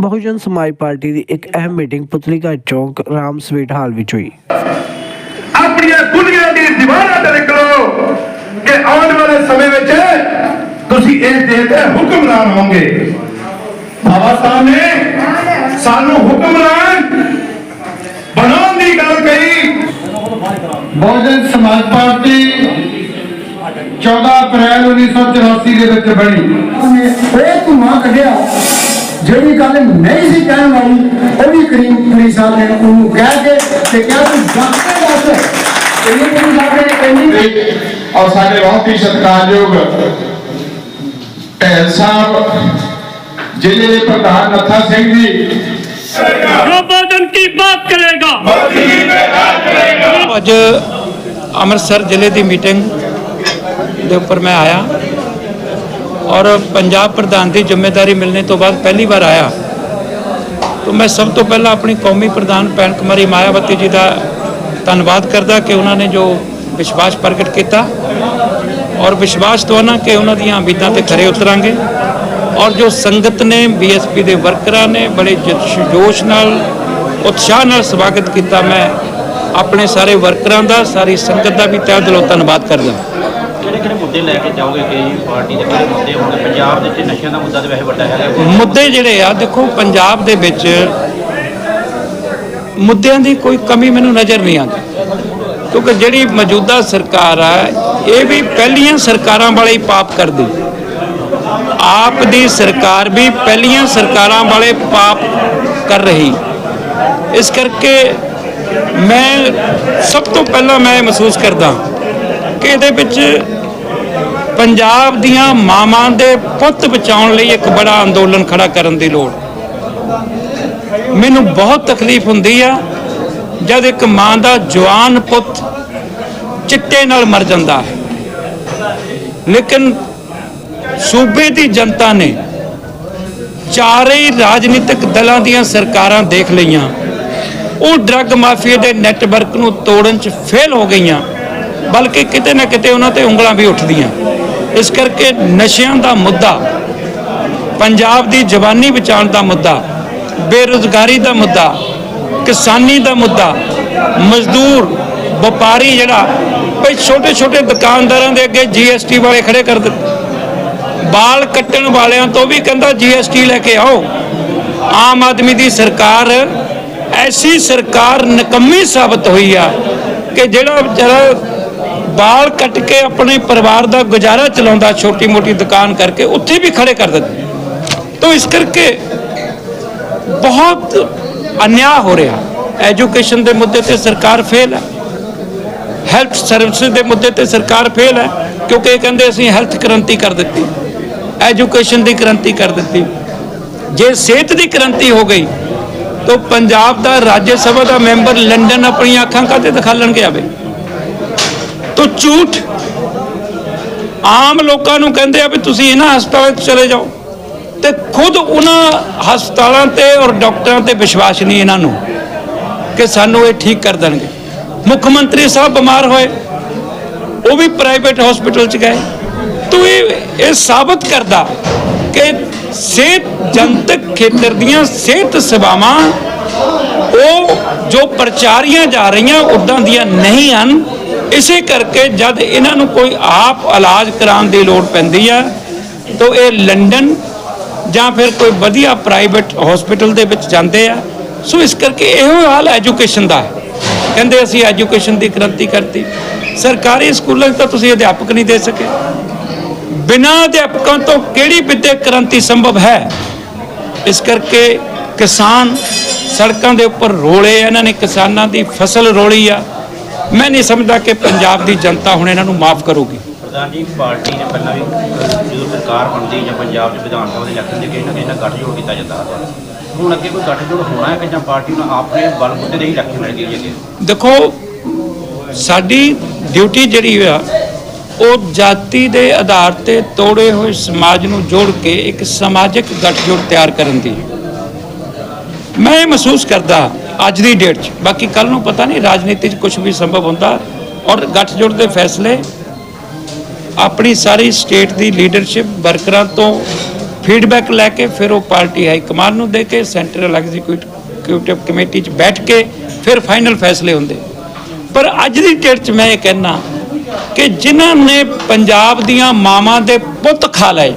ਬਹੁਜਨ ਸਮਾਜ ਪਾਰਟੀ ਦੀ ਇੱਕ ਅਹਿਮ ਮੀਟਿੰਗ ਪੁਤਲੀਕਾ ਚੌਂਕ ਰਾਮ ਸਵੀਟ ਹਾਲ ਵਿੱਚ ਹੋਈ। ਆਪਣੀਆਂ ਦੁਨੀਆ ਦੀ ਦੀਵਾਰਾਂ ਤੇ ਨਿਕਲੋ ਕਿ ਆਉਣ ਵਾਲੇ ਸਮੇਂ ਵਿੱਚ ਤੁਸੀਂ ਇਸ ਦੇਸ਼ ਦੇ ਹੁਕਮਰਾਨ ਹੋਵੋਗੇ। ਬਾਬਾ ਸਾਹਿਬ ਨੇ ਸਾਨੂੰ ਹੁਕਮਰਾਨ ਬਣਾਉਣ ਦੀ ਗੱਲ ਕਹੀ। ਬਹੁਜਨ ਸਮਾਜ ਪਾਰਟੀ 14 ਅਪ੍ਰੈਲ 1984 ਦੇ ਵਿੱਚ ਬਣੀ। ਉਹ ਧੂਆਂ ਕੱਢਿਆ। ਜਿਹੜੀ ਗੱਲ ਨਹੀਂ ਸੀ ਕਹਿਣ ਵਾਲੀ ਉਹ ਵੀ ਕਰੀਮ ਖਲੀ ਸਾਹਿਬ ਨੇ ਉਹਨੂੰ ਕਹਿ ਕੇ ਤੇ ਕਿਹਾ ਤੂੰ ਜਾਤੇ ਦੱਸ। ਕਰੀਮ ਖਲੀ ਸਾਹਿਬ ਨੇ ਕਹਿੰਦੀ ਔਰ ਸਾਡੇ ਬਹੁਤ ਹੀ ਸਤਿਕਾਰਯੋਗ ਭੈਣ ਸਾਹਿਬ ਜ਼ਿਲ੍ਹੇ ਪ੍ਰਧਾਨ ਨੱਥਾ ਸਿੰਘ ਜੀ। ਜੋ ਕੀ ਬਾਤ ਕਰੇਗਾ ਮੋਦੀ ਜੀ ਤੇ ਕਰੇਗਾ। ਅੱਜ ਅੰਮ੍ਰਿਤਸਰ ਜ਼ਿਲ੍ਹੇ ਦੀ ਮੀਟਿੰਗ ਦੇ ਉੱਪਰ ਮੈਂ ਆਇਆ। ਔਰ ਪੰਜਾਬ ਪ੍ਰਧਾਨ ਦੀ ਜ਼ਿੰਮੇਵਾਰੀ ਮਿਲਣੇ ਤੋਂ ਬਾਅਦ ਪਹਿਲੀ ਵਾਰ ਆਇਆ। ਤਾਂ ਮੈਂ ਸਭ ਤੋਂ ਪਹਿਲਾਂ ਆਪਣੀ ਕੌਮੀ ਪ੍ਰਧਾਨ ਭੈਣ ਕੁਮਾਰੀ ਮਾਇਆਵਤੀ ਜੀ ਦਾ ਧੰਨਵਾਦ ਕਰਦਾ ਕਿ ਉਹਨਾਂ ਨੇ ਜੋ ਵਿਸ਼ਵਾਸ ਪ੍ਰਗਟ ਕੀਤਾ ਔਰ ਵਿਸ਼ਵਾਸ ਦਵਾਨਾ ਕਿ ਉਹਨਾਂ ਦੀਆਂ ਉਮੀਦਾਂ ਤੇ ਖਰੇ ਉਤਰਾਂਗੇ ਔਰ ਜੋ ਸੰਗਤ ਨੇ ਬੀਐਸਪੀ ਦੇ ਵਰਕਰਾਂ ਨੇ ਬੜੇ ਜੋਸ਼ ਨਾਲ, ਉਤਸ਼ਾਹ ਨਾਲ ਸਵਾਗਤ ਕੀਤਾ, ਮੈਂ ਆਪਣੇ ਸਾਰੇ ਵਰਕਰਾਂ ਦਾ, ਸਾਰੀ ਸੰਗਤ ਦਾ ਵੀ ਤਹਿ ਦਿਲੋਂ ਧੰਨਵਾਦ ਕਰਦਾ। ਮੁੱਦੇ ਲੈ ਕੇ ਜਾਓਗੇ ਕਿ ਪਾਰਟੀ ਦੇ ਕਿਹੜੇ ਮੁੱਦੇ ਹੋਣਗੇ? ਪੰਜਾਬ ਦੇ ਵਿੱਚ ਨਸ਼ਿਆਂ ਦਾ ਮੁੱਦਾ ਤਾਂ ਵੈਸੇ ਵੱਡਾ ਹੈਗਾ। ਮੁੱਦੇ ਜਿਹੜੇ ਆ, ਦੇਖੋ, ਪੰਜਾਬ ਦੇ ਵਿੱਚ ਮੁੱਦਿਆਂ ਦੀ ਕੋਈ ਕਮੀ ਮੈਨੂੰ ਨਜ਼ਰ ਨਹੀਂ ਆਉਂਦੀ। ਕਿਉਂਕਿ ਜਿਹੜੀ ਮੌਜੂਦਾ ਸਰਕਾਰ ਆ, ਇਹ ਵੀ ਪਹਿਲੀਆਂ ਸਰਕਾਰਾਂ ਵਾਲੇ ਹੀ ਪਾਪ ਕਰਦੀ। ਆਪ ਦੀ ਸਰਕਾਰ ਵੀ ਪਹਿਲੀਆਂ ਸਰਕਾਰਾਂ ਵਾਲੇ ਪਾਪ ਕਰ ਰਹੀ। ਇਸ ਕਰਕੇ ਮੈਂ ਸਭ ਤੋਂ ਪਹਿਲਾਂ ਮੈਂ ਮਹਿਸੂਸ ਕਰਦਾ ਕਿ ਇਹਦੇ ਵਿੱਚ ਪੰਜਾਬ ਦੀਆਂ ਮਾਵਾਂ ਦੇ ਪੁੱਤ ਬਚਾਉਣ ਲਈ ਇੱਕ ਬੜਾ ਅੰਦੋਲਨ ਖੜਾ ਕਰਨ ਦੀ ਲੋੜ। ਮੈਨੂੰ ਬਹੁਤ ਤਕਲੀਫ ਹੁੰਦੀ ਆ ਜਦ ਇੱਕ ਮਾਂ ਦਾ ਜਵਾਨ ਪੁੱਤ ਚਿੱਟੇ ਨਾਲ ਮਰ ਜਾਂਦਾ ਹੈ। ਲੇਕਿਨ ਸੂਬੇ ਦੀ ਜਨਤਾ ਨੇ ਚਾਰੇ ਹੀ ਰਾਜਨੀਤਿਕ ਦਲਾਂ ਦੀਆਂ ਸਰਕਾਰਾਂ ਦੇਖ ਲਈਆਂ। ਉਹ ਡਰੱਗ ਮਾਫੀਆ ਦੇ ਨੈਟਵਰਕ ਨੂੰ ਤੋੜਨ 'ਚ ਫੇਲ ਹੋ ਗਈਆਂ, ਬਲਕਿ ਕਿਤੇ ਨਾ ਕਿਤੇ ਉਹਨਾਂ ਤੇ ਉਂਗਲਾਂ ਵੀ ਉੱਠਦੀਆਂ। ਇਸ ਕਰਕੇ ਨਸ਼ਿਆਂ ਦਾ ਮੁੱਦਾ, ਪੰਜਾਬ ਦੀ ਜਵਾਨੀ ਬਚਾਉਣ ਦਾ ਮੁੱਦਾ, ਬੇਰੁਜ਼ਗਾਰੀ ਦਾ ਮੁੱਦਾ, ਕਿਸਾਨੀ ਦਾ ਮੁੱਦਾ, ਮਜ਼ਦੂਰ, ਵਪਾਰੀ ਜਿਹੜਾ ਭਈ ਛੋਟੇ ਛੋਟੇ ਦੁਕਾਨਦਾਰਾਂ ਦੇ ਅੱਗੇ ਜੀਐਸਟੀ ਵਾਲੇ ਖੜੇ ਕਰ ਦਿੱਤੇ ਬਾਲ ਕੱਟਣ ਵਾਲਿਆਂ ਤੋਂ ਵੀ ਕਹਿੰਦਾ ਜੀਐਸਟੀ ਲੈ ਕੇ ਆਓ। ਆਮ ਆਦਮੀ ਦੀ ਸਰਕਾਰ ਐਸੀ ਸਰਕਾਰ ਨਕੰਮੀ ਸਾਬਤ ਹੋਈ ਆ ਕਿ ਜਿਹੜਾ ਵਿਚਾਰਾ ਬਾਲ ਕੱਟ ਕੇ ਆਪਣੇ ਪਰਿਵਾਰ ਦਾ ਗੁਜ਼ਾਰਾ ਚਲਾਉਂਦਾ ਛੋਟੀ ਮੋਟੀ ਦੁਕਾਨ ਕਰਕੇ ਉੱਥੇ ਵੀ ਖੜੇ ਕਰ ਦਿੰਦੇ। ਤਾਂ ਇਸ ਕਰਕੇ ਬਹੁਤ ਅਨਿਆ ਹੋ ਰਿਹਾ। ਐਜੂਕੇਸ਼ਨ ਦੇ ਮੁੱਦੇ ਤੇ ਸਰਕਾਰ ਫੇਲ ਹੈ। ਹੈਲਥ ਸਰਵਿਸਿਜ਼ ਦੇ ਮੁੱਦੇ ਤੇ ਸਰਕਾਰ ਫੇਲ ਹੈ, ਕਿਉਂਕਿ ਇਹ ਕਹਿੰਦੇ ਅਸੀਂ ਹੈਲਥ ਕ੍ਰਾਂਤੀ ਕਰ ਦਿੱਤੀ। ਐਜੂਕੇਸ਼ਨ ਦੀ ਕ੍ਰਾਂਤੀ ਕਰ ਦਿੱਤੀ। ਜੇ ਸਿਹਤ ਦੀ ਕ੍ਰਾਂਤੀ ਹੋ ਗਈ, ਤਾਂ ਪੰਜਾਬ ਦਾ ਰਾਜ ਸਭਾ ਦਾ ਮੈਂਬਰ ਲੰਡਨ ਆਪਣੀਆਂ ਅੱਖਾਂ ਕਾਤੇ ਦਿਖਾਲਣ ਗਿਆ ਵੇ ਤੋ ਝੂਠ। ਆਮ ਲੋਕਾਂ ਨੂੰ ਕਹਿੰਦੇ ਆ ਵੀ ਤੁਸੀਂ ਇਹਨਾਂ ਹਸਪਤਾਲਾਂ 'ਚ ਚਲੇ ਜਾਓ। ਤੇ ਖੁਦ ਉਹਨਾਂ ਹਸਪਤਾਲਾਂ ਤੇ ਔਰ ਡਾਕਟਰਾਂ ਤੇ ਵਿਸ਼ਵਾਸ ਨਹੀਂ ਇਹਨਾਂ ਨੂੰ ਕਿ ਸਾਨੂੰ ਇਹ ਠੀਕ ਕਰ ਦੇਣਗੇ। ਮੁੱਖ ਮੰਤਰੀ ਸਾਹਿਬ ਬਿਮਾਰ ਹੋਏ, ਉਹ ਵੀ ਪ੍ਰਾਈਵੇਟ ਹਸਪੀਟਲ 'ਚ ਗਏ। ਤੂੰ ਇਹ ਇਹ ਸਾਬਤ ਕਰਦਾ ਕਿ ਸਿਹਤ ਜਨਤਕ ਖੇਤਰ ਦੀਆਂ ਸਿਹਤ ਸੇਵਾਵਾਂ ਉਹ ਜੋ ਪ੍ਰਚਾਰੀਆਂ ਜਾ ਰਹੀਆਂ, ਉਦਾਂ ਦੀਆਂ ਨਹੀਂ ਹਨ। ਇਸੇ ਕਰਕੇ ਜਦ ਇਹਨਾਂ ਨੂੰ ਕੋਈ ਆਪ ਇਲਾਜ ਕਰਾਉਣ ਦੀ ਲੋੜ ਪੈਂਦੀ ਆ ਤਾਂ ਇਹ ਲੰਡਨ ਜਾਂ ਫਿਰ ਕੋਈ ਵਧੀਆ ਪ੍ਰਾਈਵੇਟ ਹਸਪੀਟਲ ਦੇ ਵਿੱਚ ਜਾਂਦੇ ਆ। ਸੋ ਇਸ ਕਰਕੇ ਇਹੋ ਹਾਲ ਐਜੂਕੇਸ਼ਨ ਦਾ ਹੈ। ਕਹਿੰਦੇ ਅਸੀਂ ਐਜੂਕੇਸ਼ਨ ਦੀ ਕ੍ਰਾਂਤੀ ਕਰਤੀ। ਸਰਕਾਰੀ ਸਕੂਲਾਂ 'ਚ ਤਾਂ ਤੁਸੀਂ ਅਧਿਆਪਕ ਨਹੀਂ ਦੇ ਸਕੇ। ਬਿਨਾਂ ਅਧਿਆਪਕਾਂ ਤੋਂ ਕਿਹੜੀ ਵਿਦਿਅਕ ਕ੍ਰਾਂਤੀ ਸੰਭਵ ਹੈ? ਇਸ ਕਰਕੇ ਕਿਸਾਨ ਸੜਕਾਂ ਦੇ ਉੱਪਰ ਰੋਲੇ ਆ, ਇਹਨਾਂ ਨੇ ਕਿਸਾਨਾਂ ਦੀ ਫਸਲ ਰੋਲੀ ਆ। ਮੈਂ ਨਹੀਂ ਸਮਝਦਾ ਕਿ ਪੰਜਾਬ ਦੀ ਜਨਤਾ ਹੁਣ ਇਹਨਾਂ ਨੂੰ ਮਾਫ ਕਰੂਗੀ। ਪ੍ਰਧਾਨ ਜੀ ਪਾਰਟੀ ਨੇ ਪਹਿਲਾਂ ਵੀ ਜਦੋਂ ਸਰਕਾਰ ਬਣਦੀ ਜਾਂ ਪੰਜਾਬ ਦੇ ਵਿਧਾਨ ਸਭਾ ਦੇ ਇਲੈਕਸ਼ਨ ਦੇ ਕਿਸੇ ਨਾ ਕਿਸੇ ਨਾਲ ਗੱਠਜੋੜ ਕੀਤਾ ਜਾਂਦਾ ਹੈ। ਹੁਣ ਅੱਗੇ ਕੋਈ ਗੱਠਜੋੜ ਹੋਣਾ ਹੈ ਕਿ ਜਾਂ ਪਾਰਟੀ ਨੂੰ ਆਪਣੇ ਬਲਬੁੱਤੇ ਦੇ ਹੀ ਇਲੈਕਸ਼ਨ ਲੜਦੀ ਹੈ ਜੀ ਦੇਖੋ ਸਾਡੀ ਡਿਊਟੀ ਜਿਹੜੀ ਆ ਉਹ ਜਾਤੀ ਦੇ ਆਧਾਰ ਤੇ ਤੋੜੇ ਹੋਏ ਸਮਾਜ ਨੂੰ ਜੋੜ ਕੇ ਇੱਕ ਸਮਾਜਿਕ ਗੱਠਜੋੜ ਤਿਆਰ ਕਰਨ ਦੀ। ਮੈਂ ਇਹ ਮਹਿਸੂਸ ਕਰਦਾ ਅੱਜ ਦੀ ਡੇਟ 'ਚ। ਬਾਕੀ ਕੱਲ ਨੂੰ ਪਤਾ ਨਹੀਂ, ਰਾਜਨੀਤੀ 'ਚ ਕੁਝ ਵੀ ਸੰਭਵ ਹੁੰਦਾ। ਔਰ ਗੱਠਜੋੜ ਦੇ ਫੈਸਲੇ, ਆਪਣੀ ਸਾਰੀ ਸਟੇਟ ਦੀ ਲੀਡਰਸ਼ਿਪ ਵਰਕਰਾਂ ਤੋਂ ਫੀਡਬੈਕ ਲੈ ਕੇ ਫਿਰ ਉਹ ਪਾਰਟੀ ਹਾਈ ਕਮਾਂਡ ਨੂੰ ਦੇ ਕੇ ਸੈਂਟਰਲ ਐਗਜ਼ੀਕਿਊਟਿਵ ਕਮੇਟੀ 'ਚ ਬੈਠ ਕੇ ਫਿਰ ਫਾਈਨਲ ਫੈਸਲੇ ਹੁੰਦੇ। ਪਰ ਅੱਜ ਦੀ ਡੇਟ 'ਚ ਮੈਂ ਇਹ ਕਹਿਣਾ ਕਿ ਜਿਨ੍ਹਾਂ ਨੇ ਪੰਜਾਬ ਦੀਆਂ ਮਾਵਾਂ ਦੇ ਪੁੱਤ ਖਾ ਲਏ,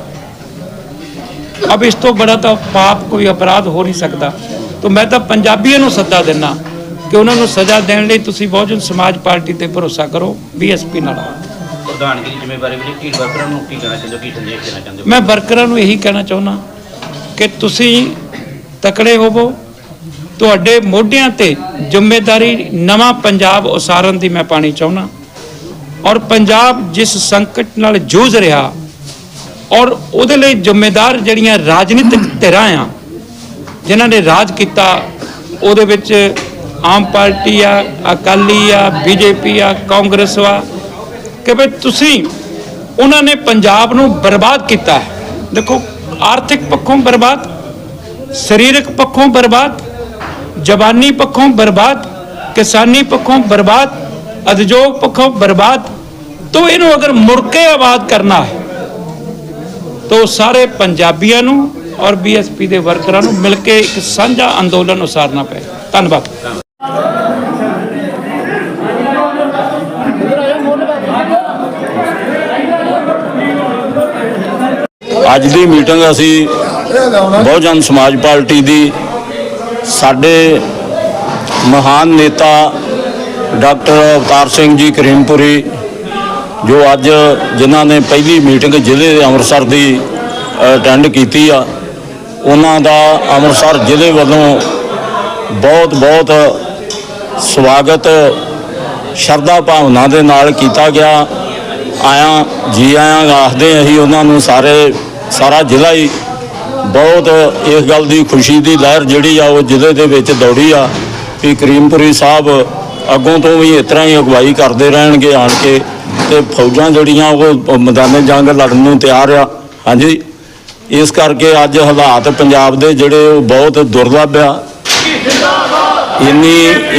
ਅਬ ਇਸ ਤੋਂ ਬੜਾ ਤਾਂ ਪਾਪ ਕੋਈ ਅਪਰਾਧ ਹੋ ਨਹੀਂ ਸਕਦਾ। ਤਾਂ ਮੈਂ ਤਾਂ ਪੰਜਾਬੀਆਂ ਨੂੰ ਸੱਦਾ ਦਿੰਦਾ ਕਿ ਉਹਨਾਂ ਨੂੰ ਸਜ਼ਾ ਦੇਣ ਲਈ ਤੁਸੀਂ ਬਹੁਜਨ ਸਮਾਜ ਪਾਰਟੀ ਤੇ ਭਰੋਸਾ ਕਰੋ ਬੀਐਸਪੀ ਨਾਲ। ਪ੍ਰਧਾਨਗੀ ਜ਼ਿੰਮੇਵਾਰੀ ਵੀ ਢੀਡ ਵਰਕਰਾਂ ਨੂੰ ਕੀ ਕਹਿਣਾ ਚਾਹੁੰਦੇ ਹੋ ਕੀ ਸੰਦੇਸ਼ ਦੇਣਾ ਚਾਹੁੰਦੇ ਹੋ? ਮੈਂ ਵਰਕਰਾਂ ਨੂੰ ਇਹੀ ਕਹਿਣਾ ਚਾਹੁੰਦਾ ਕਿ ਤੁਸੀਂ ਤਕੜੇ ਹੋਵੋ। ਤੁਹਾਡੇ ਮੋਢਿਆਂ ਤੇ ਜ਼ਿੰਮੇਵਾਰੀ ਨਵਾਂ ਪੰਜਾਬ ਉਸਾਰਨ ਦੀ ਮੈਂ ਪਾਣੀ ਚਾਹੁੰਦਾ ਔਰ ਪੰਜਾਬ ਜਿਸ ਸੰਕਟ ਨਾਲ ਜੂਝ ਰਿਹਾ ਔਰ ਉਹਦੇ ਲਈ ਜ਼ਿੰਮੇਦਾਰ ਜਿਹੜੀਆਂ ਰਾਜਨੀਤਿਕ ਧਿਰਾਂ ਆ ਜਿਨ੍ਹਾਂ ਨੇ ਰਾਜ ਕੀਤਾ, ਉਹਦੇ ਵਿੱਚ ਆਮ ਪਾਰਟੀ ਆ, ਅਕਾਲੀ ਆ, ਬੀਜੇਪੀ ਆ, ਕਾਂਗਰਸ ਆ, ਕਿ ਵੀ ਤੁਸੀਂ, ਉਹਨਾਂ ਨੇ ਪੰਜਾਬ ਨੂੰ ਬਰਬਾਦ ਕੀਤਾ ਹੈ। ਦੇਖੋ, ਆਰਥਿਕ ਪੱਖੋਂ ਬਰਬਾਦ, ਸਰੀਰਕ ਪੱਖੋਂ ਬਰਬਾਦ ਜ਼ਬਾਨੀ ਪੱਖੋਂ ਬਰਬਾਦ, ਕਿਸਾਨੀ ਪੱਖੋਂ ਬਰਬਾਦ, ਉਦਯੋਗ ਪੱਖੋਂ ਬਰਬਾਦ, ਤੋਂ ਇਹਨੂੰ ਅਗਰ ਮੁੜ ਕੇ ਆਬਾਦ ਕਰਨਾ ਹੈ, ਤੋਂ ਸਾਰੇ ਪੰਜਾਬੀਆਂ ਨੂੰ ਔਰ ਬੀਐਸਪੀ ਦੇ ਵਰਕਰਾਂ ਨੂੰ ਮਿਲ ਕੇ ਇੱਕ ਸਾਂਝਾ ਅੰਦੋਲਨ ਉਸਾਰਨਾ ਪਏ ਧੰਨਵਾਦ। ਅੱਜ ਦੀ ਮੀਟਿੰਗ ਅਸੀਂ ਬਹੁਜਨ ਸਮਾਜ ਪਾਰਟੀ ਦੀ ਸਾਡੇ ਮਹਾਨ ਨੇਤਾ ਡਾਕਟਰ ਅਵਤਾਰ ਸਿੰਘ ਜੀ ਕਰੀਮਪੁਰੀ, ਜੋ ਅੱਜ ਜਿਨ੍ਹਾਂ ਨੇ ਪਹਿਲੀ ਮੀਟਿੰਗ ਜ਼ਿਲ੍ਹੇ ਅੰਮ੍ਰਿਤਸਰ ਦੀ ਅਟੈਂਡ ਕੀਤੀ ਆ ਉਹਨਾਂ ਦਾ ਅੰਮ੍ਰਿਤਸਰ ਜ਼ਿਲ੍ਹੇ ਵੱਲੋਂ ਬਹੁਤ ਬਹੁਤ ਸਵਾਗਤ, ਸ਼ਰਧਾ ਭਾਵਨਾ ਦੇ ਨਾਲ ਕੀਤਾ ਗਿਆ। ਆਇਆ, ਜੀ ਆਇਆਂ ਆਖਦੇ ਅਸੀਂ ਉਹਨਾਂ ਨੂੰ ਸਾਰੇ, ਸਾਰਾ ਜ਼ਿਲ੍ਹਾ ਹੀ ਬਹੁਤ ਇਸ ਗੱਲ ਦੀ ਖੁਸ਼ੀ ਦੀ ਲਹਿਰ ਜਿਹੜੀ ਆ, ਉਹ ਜ਼ਿਲ੍ਹੇ ਦੇ ਵਿੱਚ ਦੌੜੀ ਆ ਕਿ ਕਰੀਮਪੁਰੀ ਸਾਹਿਬ ਅੱਗੋਂ ਤੋਂ ਵੀ ਇਸ ਤਰ੍ਹਾਂ ਹੀ ਅਗਵਾਈ ਕਰਦੇ ਰਹਿਣਗੇ ਆਣ ਕੇ ਤੇ ਫੌਜਾਂ ਜਿਹੜੀਆਂ ਉਹ ਮੈਦਾਨੇ ਜੰਗ ਲੜਨ ਨੂੰ ਤਿਆਰ ਆ। ਹਾਂਜੀ। ਇਸ ਕਰਕੇ ਅੱਜ ਹਾਲਾਤ ਪੰਜਾਬ ਦੇ ਜਿਹੜੇ ਉਹ ਬਹੁਤ ਦੁਰਲਭ ਆ। ਇੰਨੀ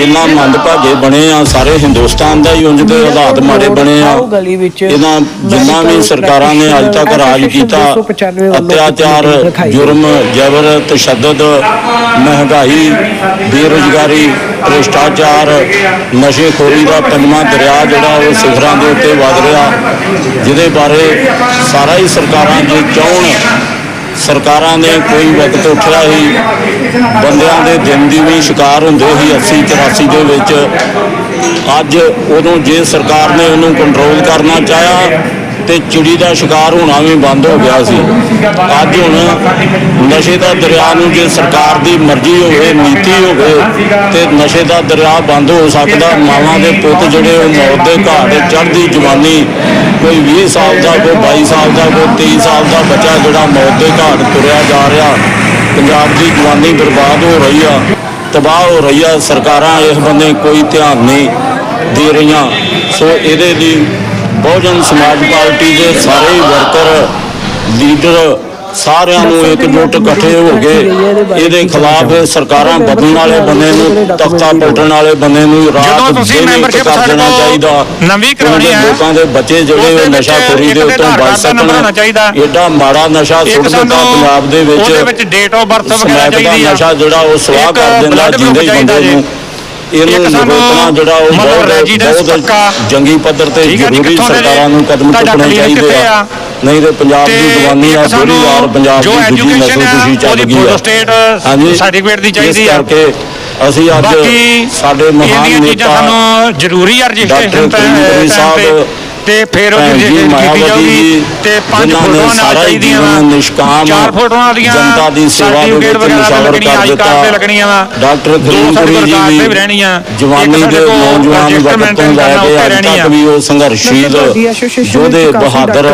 ਇੰਨਾ ਮੰਦਭਾਗੇ ਬਣੇ ਆ ਸਾਰੇ ਹਿੰਦੁਸਤਾਨ ਦਾ ਹੀ ਉਂਝ ਦੇ ਹਾਲਾਤ ਮਾੜੇ ਬਣੇ ਆ। ਇਹਨਾਂ ਜਿੰਨਾ ਵੀ ਸਰਕਾਰਾਂ ਨੇ ਅੱਜ ਤੱਕ ਰਾਜ ਕੀਤਾ ਅਤਿਆਚਾਰ ਜੁਰਮ ਜਬਰ ਤਸ਼ੱਦਦ ਮਹਿੰਗਾਈ ਬੇਰੁਜ਼ਗਾਰੀ ਭ੍ਰਿਸ਼ਟਾਚਾਰ ਨਸ਼ੇਖੋਰੀ ਦਾ ਪੰਜਵਾਂ ਦਰਿਆ ਜਿਹੜਾ ਉਹ ਸਿਖਰਾਂ ਦੇ ਉੱਤੇ ਵਧ ਰਿਹਾ। ਜਿਹਦੇ ਬਾਰੇ ਸਾਰਾ ਹੀ ਸਰਕਾਰਾਂ ਜੇ ਚਾਹਣ ਸਰਕਾਰਾਂ ਨੇ ਕੋਈ ਵਕਤ ਉੱਠਿਆ ਹੀ ਬੰਦਿਆਂ ਦੇ ਦਿਨ ਦੀ ਵੀ ਸ਼ਿਕਾਰ ਹੁੰਦੇ ਸੀ 80 84 ਦੇ ਵਿੱਚ ਅੱਜ ਉਦੋਂ ਜੇ ਸਰਕਾਰ ਨੇ ਉਹਨੂੰ ਕੰਟਰੋਲ ਕਰਨਾ ਚਾਹਿਆ ਤੇ ਚਿੜੀ ਦਾ ਸ਼ਿਕਾਰ ਹੋਣਾ ਵੀ ਬੰਦ ਹੋ ਗਿਆ ਸੀ। ਅੱਜ ਹੁਣ ਨਸ਼ੇ ਦਾ ਦਰਿਆ ਨੂੰ ਜੇ ਸਰਕਾਰ ਦੀ ਮਰਜ਼ੀ ਹੋਵੇ, ਨੀਤੀ ਹੋਵੇ, ਤੇ ਨਸ਼ੇ ਦਾ ਦਰਿਆ ਬੰਦ ਹੋ ਸਕਦਾ, ਮਾਵਾਂ ਦੇ ਪੁੱਤ ਜਿਹੜੇ ਉਹ ਮੌਤ ਦੇ ਘਾਟ ਚੜ੍ਹਦੀ ਜਵਾਨੀ, ਕੋਈ 20 ਸਾਲ ਦਾ, ਕੋਈ 22 ਸਾਲ ਦਾ, ਕੋਈ 23 ਸਾਲ ਦਾ ਬੱਚਾ ਜਿਹੜਾ ਮੌਤ ਦੇ ਘਾਟ ਤੁਰਿਆ ਜਾ ਰਿਹਾ, ਪੰਜਾਬ ਦੀ ਜਵਾਨੀ ਬਰਬਾਦ ਹੋ ਰਹੀ ਆ, ਤਬਾਹ ਹੋ ਰਹੀ ਆ, ਸਰਕਾਰਾਂ ਇਸ ਬੰਦੇ ਕੋਈ ਧਿਆਨ ਨਹੀਂ ਦੇ ਰਹੀਆਂ। ਸੋ ਇਹਦੇ ਲਈ ਬਹੁਜਨ ਸਮਾਜ ਪਾਰਟੀ ਦੇ ਸਾਰੇ ਵਰਕਰ ਲੀਡਰ ਸਾਰਿਆਂ ਨੂੰ ਇਕਜੁੱਟ ਇਕੱਠੇ ਹੋ ਕੇ ਇਹਦੇ ਖਿਲਾਫ ਸਰਕਾਰਾਂ ਬਦਲਣ ਵਾਲੇ ਬੰਦੇ ਨੂੰ ਤਖਤਾ ਪਲਟਣ ਵਾਲੇ ਬੰਦੇ ਨੂੰ ਰਾਤ ਦਿਨ ਇੱਕ ਕਰ ਦੇਣਾ ਚਾਹੀਦਾ ਨਵੀਂ ਕਰਾਉਣੀ ਹੈ, ਲੋਕਾਂ ਦੇ ਬੱਚੇ ਜਿਹੜੇ ਉਹ ਵਿੱਚ ਨਸ਼ਾਖੋਰੀ ਦੇ ਉੱਤੋਂ ਬਚ ਸਕਣ ਚਾਹੀਦਾ। ਐਡਾ ਮਾੜਾ ਨਸ਼ਾ ਸੁੱਟ ਦਿੱਤਾ ਪੰਜਾਬ ਦੇ ਵਿੱਚ ਉਹਦੇ ਵਿੱਚ date of birth ਵਗੈਰਾ ਚਾਹੀਦੀ ਆ। ਨਸ਼ਾ ਜਿਹੜਾ ਉਹ ਸਵਾਹ ਕਰ ਦਿੰਦਾ ਜਿੰਦੇ ਬੰਦੇ। ਨੂੰ ਇਹਨੂੰ ਨਿਰੋਧਨਾ ਜਿਹੜਾ ਉਹ ਬਹੁਤ। ਜੰਗੀ ਪੱਧਰ ਤੇ ਜ਼ਰੂਰੀ ਸਰਕਾਰਾਂ ਨੂੰ ਕਦਮ ਚੁੱਕਣੇ ਚਾਹੀਦੇ ਆ? ਨਹੀਂ ਤੇ ਪੰਜਾਬ ਦੀ ਤੇ ਜਵਾਨੀ ਆ ਸਾਨੂੰ ਵਾਰ ਪੰਜਾਬ ਦੀ ਦੂਜੀ ਨਸਲ ਖੁਸ਼ੀ ਚੱਲ ਗਈ ਆ photostat certificate ਦੀ ਚਾਹੀਦੀ ਆ। ਕਰਕੇ ਅਸੀਂ ਅੱਜ ਸਾਡੇ ਮਹਾਨ ਨੇਤਾ ਸਾਨੂੰ ਜ਼ਰੂਰੀ ਆ ਰਜਿਸਟ੍ਰੇਸ਼ਨ ਕਰੀਮਪੁਰੀ ਸਾਹਿਬ ਤੇ ਫਿਰ ਉਹ ਭੈਣ ਜੀ ਕੀਤੀ ਜਾਊਗੀ ਤੇ ਪੰਜ ਫੋਟੋਆਂ ਨਾਲ ਚਾਹੀਦੀਆਂ ਵਾ। ਨਿਸ਼ਕਾਮ ਚਾਰ ਫੋਟੋਆਂ ਦੀਆਂ ਜਨਤਾ ਦੀ ਸੇਵਾ ਦੇ ਵਿੱਚ ਨਿਸ਼ਾਵਰ ਲੱਗਣੀਆਂ, ਕਰ ਆਈ ਕਾਰਡ ਤੇ ਦਿੱਤਾ। ਲੱਗਣੀਆਂ ਵਾ। ਡਾਕਟਰ ਦੋ ਕੋਲ ਜੀ ਵੀ ਰਹਿਣੀਆਂ। ਜਵਾਨੀ ਦੇ ਨੌਜਵਾਨ ਵਕਤ ਤੋਂ ਲੈ ਕਰਨਾ ਕੇ ਅੱਜ ਤੱਕ ਆ। ਵੀ ਉਹ ਸੰਘਰਸ਼ੀਲ ਯੋਧੇ ਬਹਾਦਰ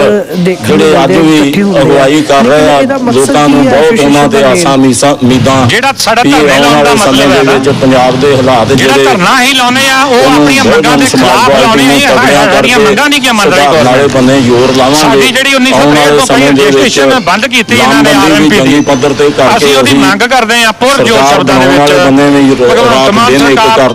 ਜਿਹੜੇ ਅੱਜ ਵੀ ਆ। ਅਗਵਾਈ ਕਰ ਰਹੇ ਆ ਲੋਕਾਂ ਨੂੰ ਬਹੁਤ ਉਹਨਾਂ ਤੇ association ਆਸਾਂ ਮੀਸਾਂ ਉਮੀਦਾਂ ਜਿਹੜਾ ਸਾਡਾ ਧਰਨੇ ਆਉਣ ਲਾਉਣ ਦਾ ਵਾਲੇ ਸਮੇਂ ਮਤਲਬ ਹੈ ਦੇ ਨਾ, ਵਿੱਚ ਪੰਜਾਬ ਦੇ ਹਾਲਾਤ ਜਿਹੜਾ ਧਰਨਾ ਹੀ ਲਾਉਨੇ ਆ ਉਹ ਆਪਣੀਆਂ ਮੰਗਾਂ ਦੇ ਖਿਲਾਫ ਲਾਉਣੇ ਤਗੜਿਆਂ ਸਾਡੀਆਂ ਮੰਗਾਂ ਨਹੀਂ ਕੀ ਮੰਨ ਰਹੀ ਸੁਧਾਰਨ ਵਾਲੇ ਬੰਦੇ ਜ਼ੋਰ ਲਾਵਾਂਗੇ। ਸਾਡੀ ਜਿਹੜੀ 1963 ਆਉਣ ਵਾਲੇ ਤੋਂ ਪਹਿਲਾਂ ਰਜਿਸਟ੍ਰੇਸ਼ਨ ਬੰਦ ਕੀਤੀ ਇਹਨਾਂ ਨੇ RMP ਦੀ। ਪੱਧਰ ਤੇ ਕਰਕੇ ਅਸੀਂ ਉਹਦੀ ਮੰਗ ਕਰਦੇ ਹਾਂ ਪੁਰਜੋਰ ਸਰਕਾਰ ਸ਼ਬਦਾਂ ਦੇ ਵਿੱਚ ਵਾਲੇ ਬੰਦੇ ਨੇ ਭਗਵੰਤ ਮਾਨ ਸਰਕਾਰ ਕਰ